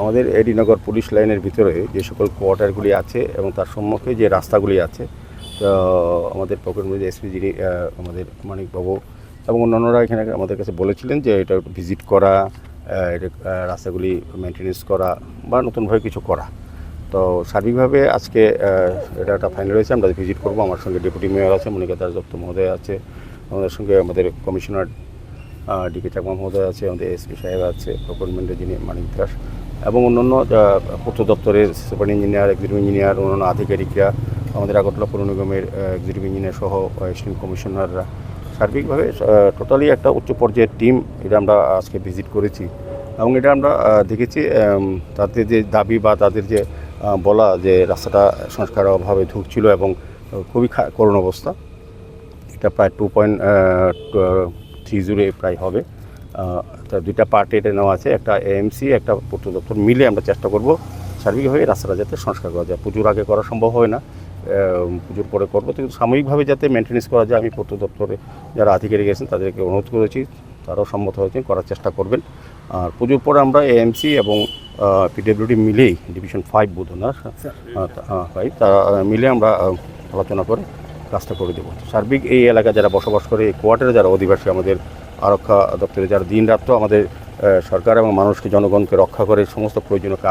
আমাদের এডিনগর পুলিশ লাইনের ভিতরে যে সকল কোয়ার্টারগুলি আছে এবং তার সম্মুখে যে রাস্তাগুলি আছে তো আমাদের মধ্যে এসপি যিনি আমাদের মানিকবাবু এবং অন্যান্যরা এখানে আমাদের কাছে বলেছিলেন যে এটা ভিজিট করা এটা রাস্তাগুলি মেনটেনেন্স করা বা নতুনভাবে কিছু করা। তো সার্বিকভাবে আজকে এটা একটা ফাইনাল হয়েছে, আমরা ভিজিট করব। আমার সঙ্গে ডেপুটি মেয়র আছে, মনিকা দাস দত্ত মহোদয় আছে, আমাদের সঙ্গে আমাদের কমিশনার ডিকে চাকমা মহোদয় আছে, আমাদের এসপি সাহেব আছে প্রকুরমেন্টের যিনি মানিক দাস। এবং অন্যান্য পূর্ত দপ্তরের সুপার ইঞ্জিনিয়ার এক্সিকিউটিভ ইঞ্জিনিয়ার অন্যান্য আধিকারিকরা আমাদের আগরতলা পৌর নিগমের এক্সিকিউটিভ ইঞ্জিনিয়ার সহ অ্যাসিস্ট্যান্ট কমিশনাররা সার্বিকভাবে টোটালি একটা উচ্চ পর্যায়ের টিম এটা আমরা আজকে ভিজিট করেছি। এবং এটা আমরা দেখেছি তাদের যে দাবি বা তাদের যে বলা যে রাস্তাটা সংস্কারের অভাবে ঢুকছিল এবং খুবই করুণ অবস্থা। এটা প্রায় টু পয়েন্ট থ্রি জিরো প্রায় হবে। তা দুইটা পার্ট এটা নেওয়া আছে একটা এএমসি একটা পূর্ত দপ্তর মিলে আমরা চেষ্টা করব সার্বিকভাবে রাস্তাটা যাতে সংস্কার করা যায়। পুজোর আগে করা সম্ভব হয় না পুজোর পরে করব কিন্তু সাময়িকভাবে যাতে মেনটেন্যান্স করা যায় আমি পূর্ত দপ্তরে যারা আধিকারিক আছেন তাদেরকে অনুরোধ করেছি তারাও সম্মত হয়েছেন করার চেষ্টা করবেন। আর পুজোর পরে আমরা এএমসি এবং পিডব্লিউডি মিলেই ডিভিশন ফাইভ বোধ না? ফাইভ তারা মিলে আমরা আলোচনা করে কাজটা করে দেবো। সার্বিক এই এলাকায় যারা বসবাস করে এই কোয়ার্টারে যারা অধিবাসী আমাদের আরক্ষা দপ্তরে যারা দিন রাত্র আমাদের সরকার এবং মানুষকে, জনগণকে রক্ষা করে, সমস্ত প্রয়োজনীয় কাজ